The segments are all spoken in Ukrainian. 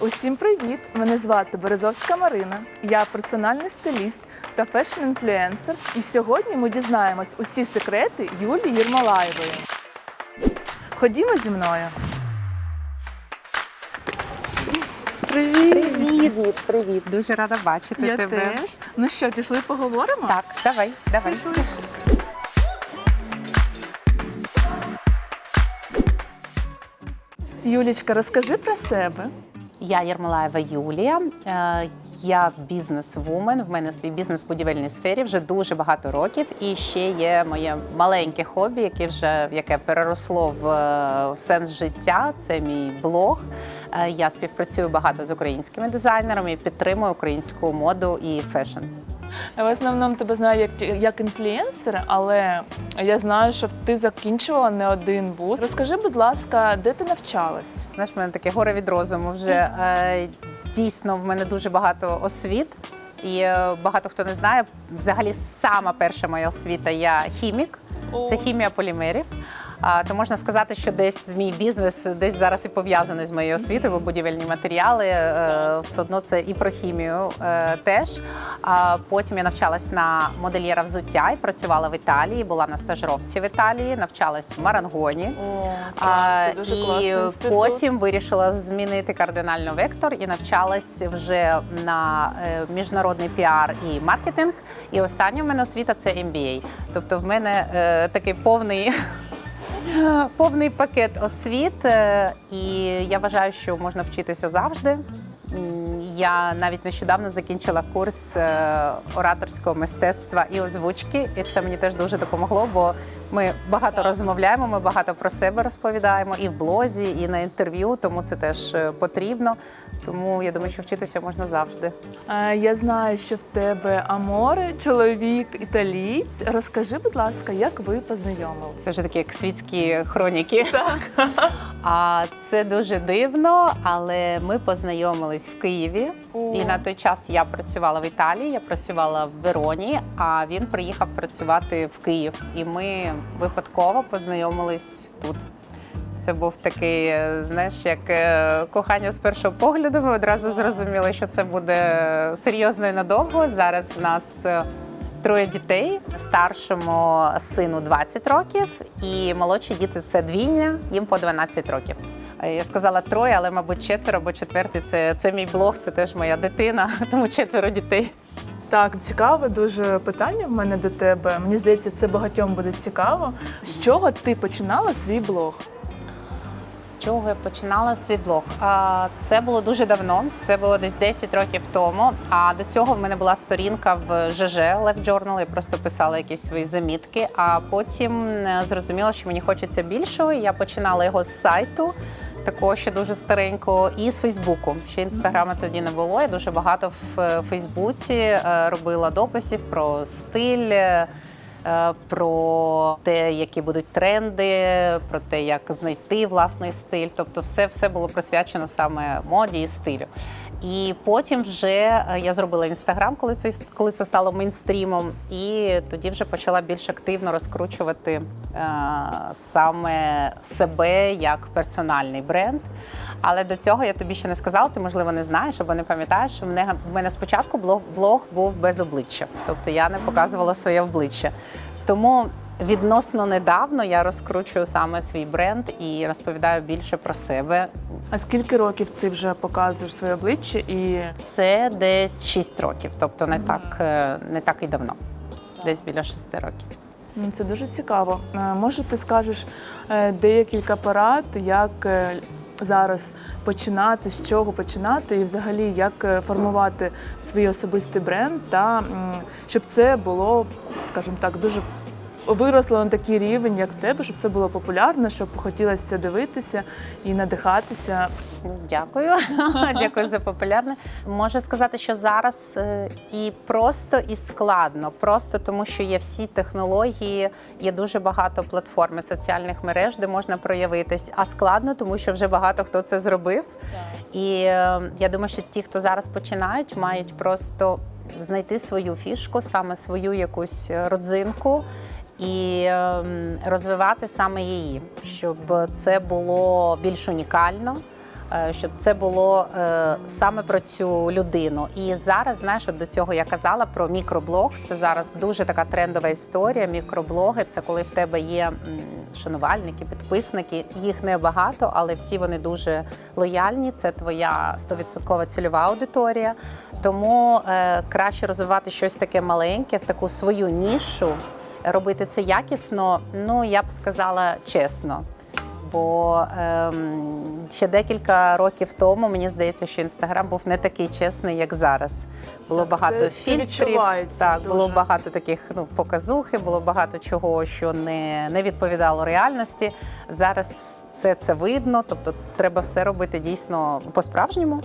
Усім привіт! Мене звати Березовська Марина. Я персональний стиліст та фешн-інфлюенсер. І сьогодні ми дізнаємось усі секрети Юлії Єрмолаєвої. Ходімо зі мною. Привіт! Привіт, привіт. Дуже рада бачити Я тебе. теж. Ну що, пішли поговоримо? Так, давай, давай. Пішли. Юлічка, розкажи про себе. Я Єрмолаєва Юлія. Е, Я бізнес-вумен. В мене свій бізнес в будівельній сфері вже дуже багато років. І ще є моє маленьке хобі, яке вже яке переросло в, е, сенс життя. Це мій блог. Е, Я співпрацюю багато з українськими дизайнерами підтримую українську моду і фешн. В основному тебе знаю як, як інфлюенсера, але я знаю, що ти закінчувала не один вуз. Розкажи, будь ласка, де ти навчалась? Знаєш, в мене таке горе від розуму. Вже е, дійсно в мене дуже багато освіт. І е, багато хто не знає, взагалі сама перша моя освіта я хімік, це хімія полімерів. То можна сказати, що десь мій бізнес десь зараз і пов'язаний з моєю освітою, бо будівельні матеріали е, все одно це і про хімію е, теж. А потім я навчалась на модельєра взуття і працювала в Італії, була на стажировці в Італії, навчалась в Марангоні. О, клас, дуже і потім вирішила змінити кардинально вектор і навчалась вже на е, міжнародний піар і маркетинг. І остання в мене освіта це MBA. Тобто в мене такий повний. Повний пакет освіт, е, і я вважаю, що можна вчитися завжди. Я навіть нещодавно закінчила курс е, ораторського мистецтва і озвучки, і це мені теж дуже допомогло, бо ми багато розмовляємо, ми багато про себе розповідаємо і в блозі, і на інтерв'ю, тому це теж е, потрібно. Тому я думаю, що вчитися можна завжди. Е, Я знаю, що в тебе Аморе, чоловік італієць. Розкажи, будь ласка, як ви познайомилися? Це вже такі як світські хроніки. А це дуже дивно, але ми познайомились в Києві. І на той час я працювала в Італії, я працювала в Вероні, а він приїхав працювати в Київ. І ми випадково познайомились тут. Це був такий, знаєш, як е, кохання з першого погляду. Ми одразу зрозуміли, що це буде серйозно і надовго. Зараз в нас е, троє дітей. Старшому сину 20 років, і молодші діти це двійня, їм по 12 років. Е, Я сказала троє, але, мабуть, четверо, бо четвертий це, це мій блог, це теж моя дитина, тому четверо дітей. Так, цікаве дуже питання в мене до тебе. Мені здається, це багатьом буде цікаво. З чого ти починала свій блог? З чого я починала свій блог? Це було дуже давно. Це було десь 10 років тому. А до цього в мене була сторінка в ЖЖ Left Journal. Я просто писала якісь свої замітки. А потім е, зрозуміла, що мені хочеться більшого. Я починала його з сайту. Такого ще дуже старенького, і з Фейсбуку. Ще інстаграма тоді не було. Я дуже багато в е, Фейсбуці е, робила дописів про стиль, е, про те, які будуть тренди, про те, як знайти власний стиль. Тобто, все, все було присвячено саме моді і стилю. І потім вже е, я зробила інстаграм, коли це коли це стало мейнстрімом, і тоді вже почала більш активно розкручувати е, саме себе як персональний бренд. Але до цього я тобі ще не сказала, ти можливо не знаєш або не пам'ятаєш, що мене в мене спочатку блог, блог був без обличчя, тобто я не показувала своє обличчя. Тому відносно недавно я розкручую саме свій бренд і розповідаю більше про себе. А скільки років ти вже показуєш своє обличчя і Це десь 6 років, тобто не так, е, не так і давно, десь біля 6 років. Ну, Це дуже цікаво. Е, Може, ти скажеш е, декілька порад, як зараз починати, з чого починати, і взагалі як формувати свій особистий бренд, та щоб це було, скажімо так, дуже виросло на такий рівень, як в тебе, щоб це було популярно, щоб хотілося дивитися і надихатися. Ну, Дякую, дякую за популярне. Можу сказати, що зараз е, і просто, і складно. Просто тому, що є всі технології, є дуже багато платформ і соціальних мереж, де можна проявитись. А складно, тому що вже багато хто це зробив. І е, я думаю, що ті, хто зараз починають, мають просто знайти свою фішку, саме свою якусь родзинку. І ем, розвивати саме її, щоб це було більш унікально, е, щоб це було е, саме про цю людину. І зараз, знаєш, от до цього я казала про мікроблог. Це зараз дуже така трендова історія. Мікроблоги це коли в тебе є шанувальники, підписники. Їх небагато, але всі вони дуже лояльні. Це твоя 100% цільова аудиторія. Тому е, краще розвивати щось таке маленьке, таку свою нішу, робити це якісно. Ну я б сказала чесно. Бо ем, ще декілька років тому мені здається, що інстаграм був не такий чесний, як зараз. Було Так, багато це- фільтрів, так було багато таких ну показухи, було багато чого, що не, не відповідало реальності. Зараз все це видно, тобто треба все робити дійсно по-справжньому.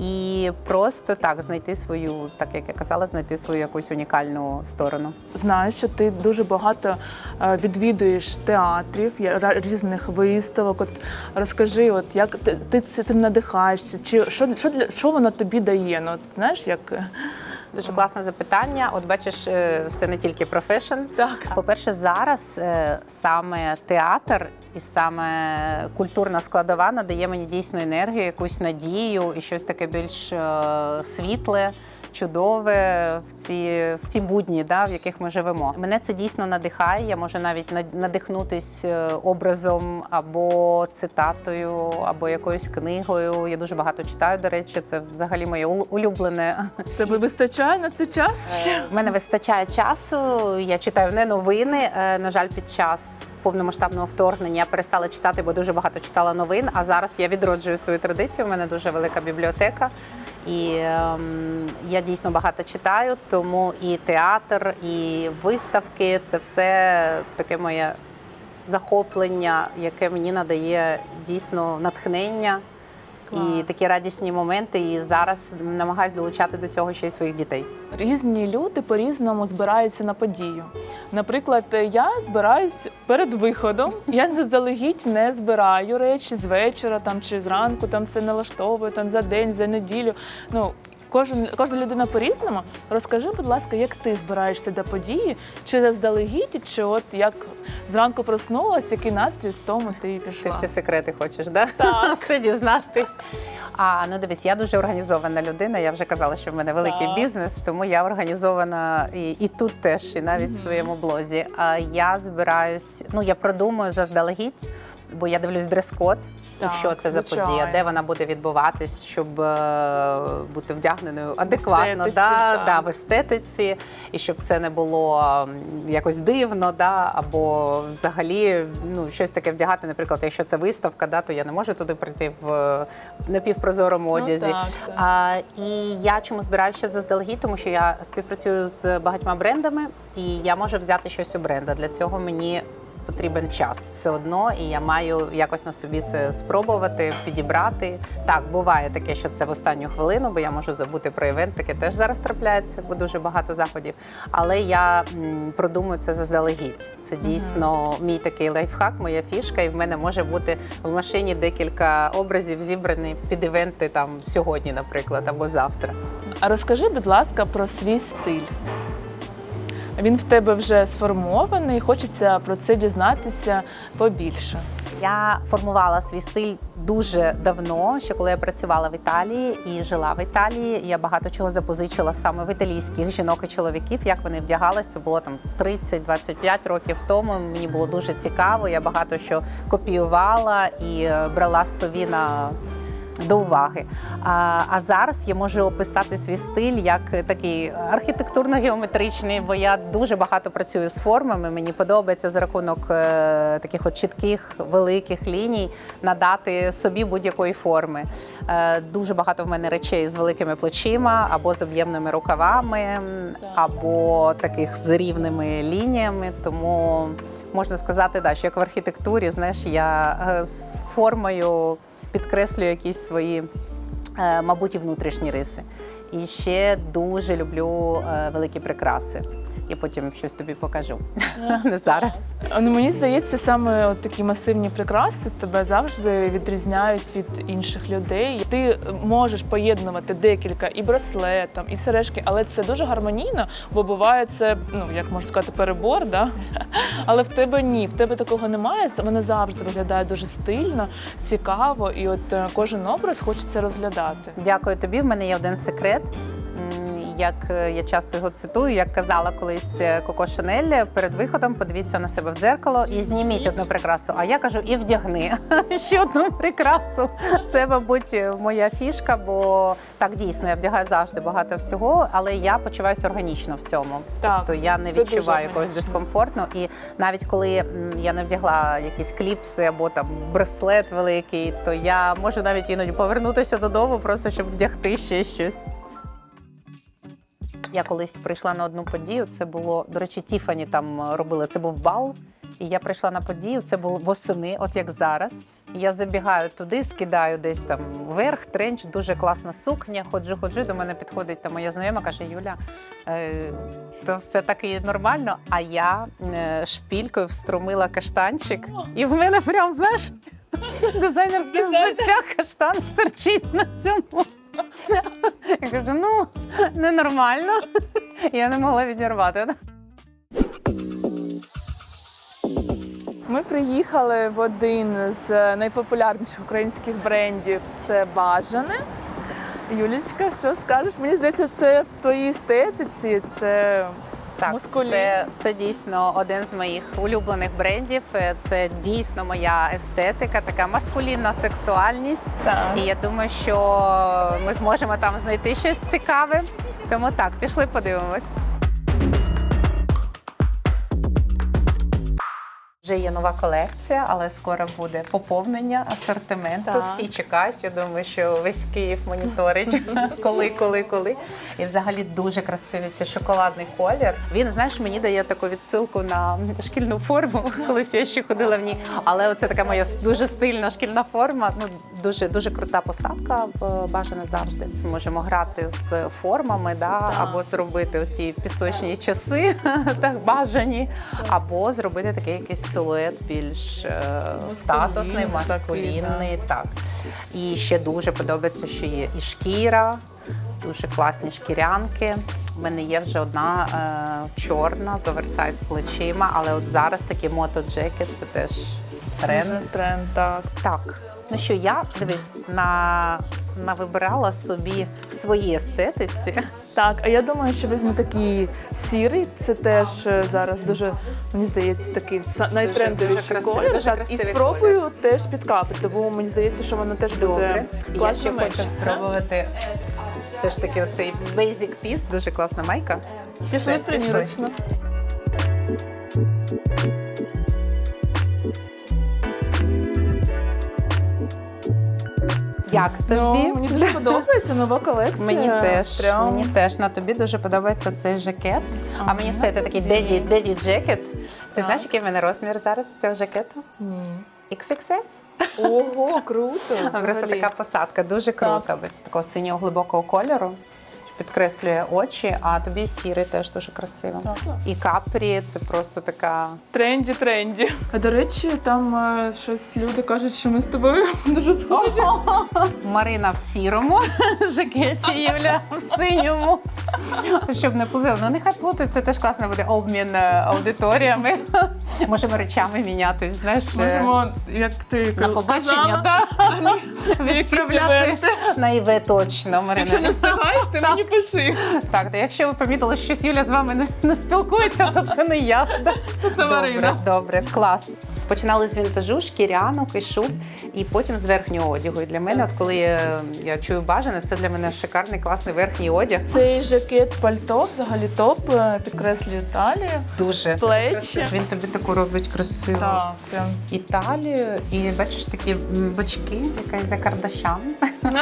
І просто так знайти свою, так як я казала, знайти свою якусь унікальну сторону. Знаю, що ти дуже багато е, відвідуєш театрів, різних виставок. От розкажи, от як ти, ти цим надихаєшся? Чи що, що, що воно тобі дає? Ну, знаєш, як Дуже класне запитання. От бачиш, е, все не тільки профешн. так. По-перше, зараз е, саме театр і саме культурна складова надає мені дійсно енергію, якусь надію і щось таке більш е, світле. Чудове в ці в ці будні, да, в яких ми живемо. Мене це дійсно надихає. Я можу навіть над- надихнутись е, образом або цитатою, або якоюсь книгою. Я дуже багато читаю. До речі, це взагалі моє улюблене Тебе вистачає на цей час? ще? в мене вистачає часу. Я читаю не новини. Е, На жаль, під час повномасштабного вторгнення я перестала читати, бо дуже багато читала новин. А зараз я відроджую свою традицію. У мене дуже велика бібліотека. І ем, я дійсно багато читаю, тому і театр, і виставки це все таке моє захоплення, яке мені надає дійсно натхнення і такі радісні моменти. І зараз намагаюсь долучати до цього ще й своїх дітей. Різні люди по-різному збираються на подію. Наприклад, я збираюсь перед виходом. Я заздалегідь не збираю речі з вечора там чи зранку, там все налаштовую там за день, за неділю. Ну кожен кожна людина по-різному. Розкажи, будь ласка, як ти збираєшся до події? Чи заздалегідь, чи от як зранку проснулась, який настрій в тому ти і Ти всі секрети хочеш, да? Так. все дізнатись. А ну дивись, я дуже організована людина. Я вже казала, що в мене великий Так. бізнес, тому я організована і, і тут теж, і навіть в своєму блозі. А я збираюсь, ну я продумую заздалегідь, бо я дивлюсь дрес-код. ну, Так, що це за подія, де вона буде відбуватись, щоб е, бути вдягненою адекватно, естетиці, да, да, в естетиці, і щоб це не було якось дивно, да, або взагалі ну, щось таке вдягати. Наприклад, якщо це виставка, да, то я не можу туди прийти в е, напівпрозорому одязі. Ну, так, так. А, і я чому збираюся заздалегідь, тому що я співпрацюю з багатьма брендами, і я можу взяти щось у бренда. Для цього мені потрібен час все одно, і я маю якось на собі це спробувати, підібрати. Так, буває таке, що це в останню хвилину, бо я можу забути про івент. Таке теж зараз трапляється, бо дуже багато заходів. Але я м, продумую це заздалегідь. Це дійсно мій такий лайфхак, моя фішка, і в мене може бути в машині декілька образів зібрані під івенти там сьогодні, наприклад, або завтра. А розкажи, будь ласка, про свій стиль. Він в тебе вже сформований, хочеться про це дізнатися побільше. Я формувала свій стиль дуже давно, ще коли я працювала в Італії і жила в Італії. Я багато чого запозичила саме в італійських жінок і чоловіків, як вони вдягалися. Це було там 30-25 років тому. Мені було дуже цікаво. Я багато що копіювала і е, брала собі на. До уваги. А, а зараз я можу описати свій стиль як такий архітектурно-геометричний, бо я дуже багато працюю з формами. Мені подобається за рахунок е, таких от чітких великих ліній надати собі будь-якої форми. Е, дуже багато в мене речей з великими плечима або з об'ємними рукавами, або таких з рівними лініями. Тому можна сказати, да, що як в архітектурі, знаєш, я е, з формою підкреслюю якісь свої, мабуть, і внутрішні риси. І ще дуже люблю е, великі прикраси. і потім щось тобі покажу. Не зараз. Ну, мені здається, саме от такі масивні прикраси тебе завжди відрізняють від інших людей. Ти можеш поєднувати декілька і браслет, там, і сережки, але це дуже гармонійно, бо буває це, ну як можна сказати, перебор, да? але в тебе ні, в тебе такого немає. Вони завжди виглядають дуже стильно, цікаво, і от е, кожен образ хочеться розглядати. Дякую тобі. В мене є один секрет. Як е, я часто його цитую, як казала колись е, Коко Шанель, перед виходом подивіться на себе в дзеркало і зніміть одну прикрасу. А я кажу, і вдягни ще одну прикрасу. Це, мабуть, моя фішка, бо так дійсно я вдягаю завжди багато всього, але я почуваюся органічно в цьому. Так, Тобто я не відчуваю якогось дискомфорту. І навіть коли я не вдягла якісь кліпси або там браслет великий, то я можу навіть іноді повернутися додому, просто щоб вдягти ще щось. Я колись прийшла на одну подію. Це було, до речі, Тіфані там робили. Це був бал. І я прийшла на подію, це було восени, от як зараз. І я забігаю туди, скидаю десь там вверх, тренч, дуже класна сукня. Ходжу, ходжу. До мене підходить там моя знайома, каже: Юля, е, то все так і нормально. А я е, шпількою встромила каштанчик, і в мене прям, знаєш, дизайнерське взуття каштан стерчить на цьому. Я кажу, ну ненормально. Я не могла відірвати. Ми приїхали в один з найпопулярніших українських брендів. Це бажане. Юлічка, що скажеш? Мені здається, це в твоїй естетиці. Це Так, мускулі. це, це дійсно один з моїх улюблених брендів. Е, Це дійсно моя естетика, така маскулінна сексуальність. Так. І я думаю, що ми зможемо там знайти щось цікаве. Тому так, пішли подивимось. Вже є нова колекція, але скоро буде поповнення асортименту. Так. Всі чекають. Я думаю, що весь Київ моніторить, коли, коли, коли. І взагалі дуже красивий цей шоколадний колір. Він, знаєш, мені дає таку відсилку на шкільну форму. Колись я ще ходила в ній. Але оце така моя дуже стильна шкільна форма. Ну дуже дуже крута посадка в бажане завжди. Ми можемо грати з формами, да, або зробити ті пісочні часи, так бажані, або зробити такий якийсь силует більш е, статусний, маскулінний. Так. І ще дуже подобається, що є і шкіра, дуже класні шкірянки. У мене є вже одна е, чорна з оверсайз плечима, але от зараз такі мото-джекет це теж тренд. Дуже тренд, так. Так. Ну що, я дивись, на, навибирала собі в своїй естетиці. Так, а я думаю, що візьму такий сірий. Це теж е, зараз дуже, мені здається, такий са- найтрендовіший дуже красивий, колір. дуже так, і спробую спробую теж підкапити, тому мені здається, що воно теж Добре. буде Я ще хочу спробувати все ж таки оцей basic piece, дуже класна майка. Пішли. примірочно. Як тобі? Ну, мені дуже подобається нова колекція. Мені теж, Прям... мені теж на тобі дуже подобається цей жакет. А мені це такий деді, деді джекет. Ти знаєш, який в мене розмір зараз цього жакету? Ні. XXS? Ого, круто! Просто така посадка, дуже крута. Без такого синього глибокого кольору. Підкреслює очі, а тобі сірий теж дуже красиво. Так. І капрі це просто така. Тренді, тренді. А до речі, там е, щось люди кажуть, що ми з тобою дуже схожі. Марина в сірому жакеті, Юля в синьому. Щоб не плутали. Ну нехай плутають, це теж класно буде обмін е, аудиторіями. Можемо речами мінятись, знаєш. е, Можемо, як ти На побачення, так. якісь Відправляти на ІВ точно, Якщо не Марина. встигаєш, ти мені пиши. Так, то якщо ви помітили, що щось Юля з вами не, не спілкується, то це не я. Це Марина. Добре, добре, клас. Починали з вінтажу, шкірянок і шуб, і потім з верхнього одягу. І для мене, от коли я, я чую бажане, це для мене шикарний, класний верхній одяг. Цей жакет пальто взагалі топ, е, підкреслює талію. Дуже Плечі. Він тобі таку робить красиву. Так, прям. І талію, і бачиш такі бочки, яка йде кардашан.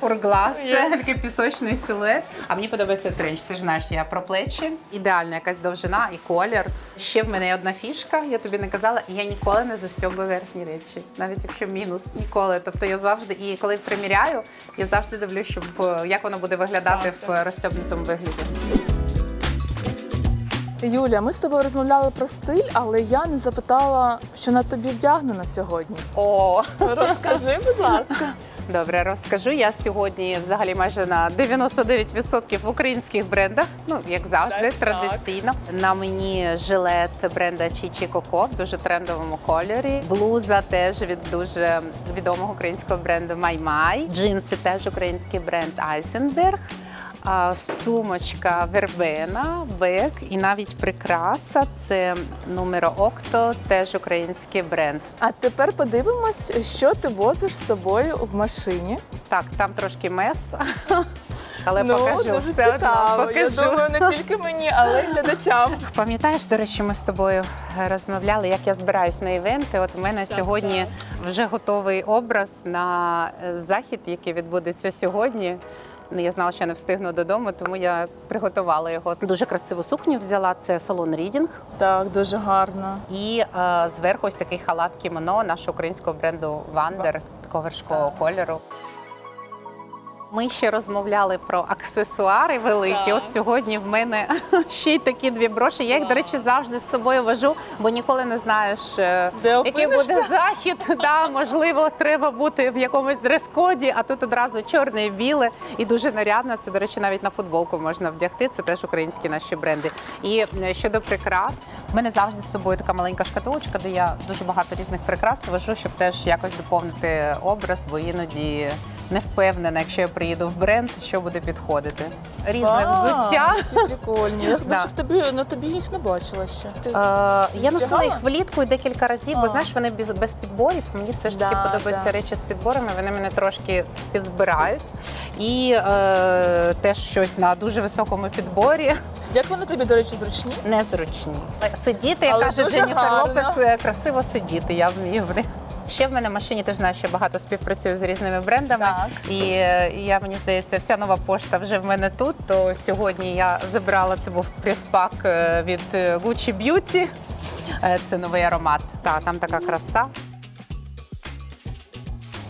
Урглас, Yes. такий пісочний силует. А мені подобається тренч. Ти ж знаєш, я про плечі. Ідеальна якась довжина і колір. Ще в мене є одна фішка, я тобі не казала, я ніколи не застьобую верхні речі, навіть якщо мінус, ніколи. Тобто я завжди, і коли приміряю, я завжди дивлюсь, щоб е, як воно буде виглядати в розстьобнутому вигляді. Юля, ми з тобою розмовляли про стиль, але я не запитала, що на тобі вдягнено сьогодні. О, Розкажи, будь ласка. добре, розкажу. Я сьогодні взагалі майже на 99% в українських брендах. Ну, як завжди, Так, так. традиційно. На мені жилет бренда Чічі Коко в дуже трендовому кольорі. Блуза теж від дуже відомого українського бренду Маймай. Джинси теж український бренд Айсенберг. Сумочка Вербена, бек і навіть прикраса це numero Окто, теж український бренд. А тепер подивимось, що ти возиш з собою в машині. Так, там трошки мес, але ну, покажу дуже все цікаво. одно. Покажу. Я думаю, не тільки мені, але й глядачам. Пам'ятаєш, до речі, ми з тобою розмовляли, як я збираюсь на івенти. От у мене сьогодні вже готовий образ на е, захід, який відбудеться сьогодні. Ну, Я знала, що я не встигну додому, тому я приготувала його. Дуже красиву сукню взяла. Це салон Рідінг. Так, дуже гарно. І е, зверху ось такий халат кімоно нашого українського бренду Вандер такого вершкового кольору. Ми ще розмовляли про аксесуари великі. Так. От сьогодні в мене ще й такі дві броші. Я їх, до речі, завжди з собою вожу, бо ніколи не знаєш, е, Де який буде захід. Да, можливо, треба бути в якомусь дрес-коді, а тут одразу чорне і біле і дуже нарядно. Це, до речі, навіть на футболку можна вдягти. Це теж українські наші бренди. І е, щодо прикрас, в мене завжди з собою така маленька шкатулочка, де я дуже багато різних прикрас вожу, щоб теж якось доповнити образ, бо іноді не впевнена, якщо я приїду в бренд, що буде підходити. Різне Вау, взуття. які Прикольні. Я Да. бачив тобі, ну тобі їх не бачила ще. Ти... Е, я носила їх влітку і декілька разів, А. бо знаєш, вони без, без підборів. Мені все ж таки Да, подобаються да. речі з підборами. Вони мене трошки підзбирають. І е, теж щось на дуже високому підборі Як вони тобі, до речі, зручні? незручні. Сидіти, як Але каже дуже Дженніфер гарно. Лопес, е, красиво сидіти. Я вмію в них. Ще в мене в машині ти ж знаєш, що я багато співпрацюю з різними брендами. Так. І, е, я мені здається, вся нова пошта вже в мене тут. То сьогодні я забрала це був прес-пак е, від е, Gucci Beauty. Е, Це новий аромат. Та там така краса.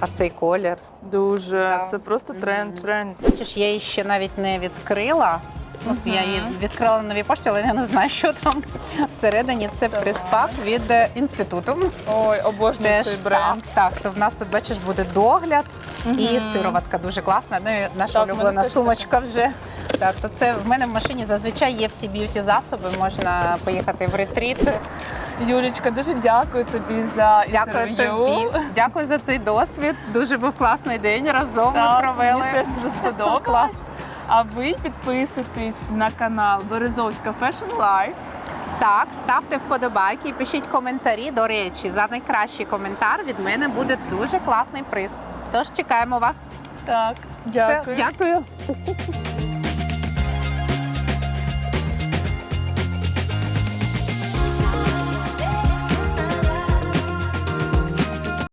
А цей колір. Дуже. Це просто тренд, тренд. Бачиш, я її ще навіть не відкрила. От я її відкрила на новій пошті, але я не знаю, що там всередині. Це прес-пак від е, інституту. Ой, обожнюю Теж цей так, бренд. так. То в нас тут бачиш буде догляд і сироватка дуже класна. Ну і наша Так, в мене улюблена теж сумочка вже. Так, то це в мене в машині зазвичай є всі б'юті засоби. Можна поїхати в ретріт. Юлічка, дуже дякую тобі за Дякую інтерв'ю. тобі. Дякую за цей досвід. Дуже був класний день. Разом ми Так, провели. Мені теж дуже сподобалось. Клас. А ви підписуйтесь на канал Березовська Fashion Life. Так, ставте вподобайки і пишіть коментарі. До речі, за найкращий коментар від мене буде дуже класний приз. Тож чекаємо вас. Так, дякую. Це, дякую.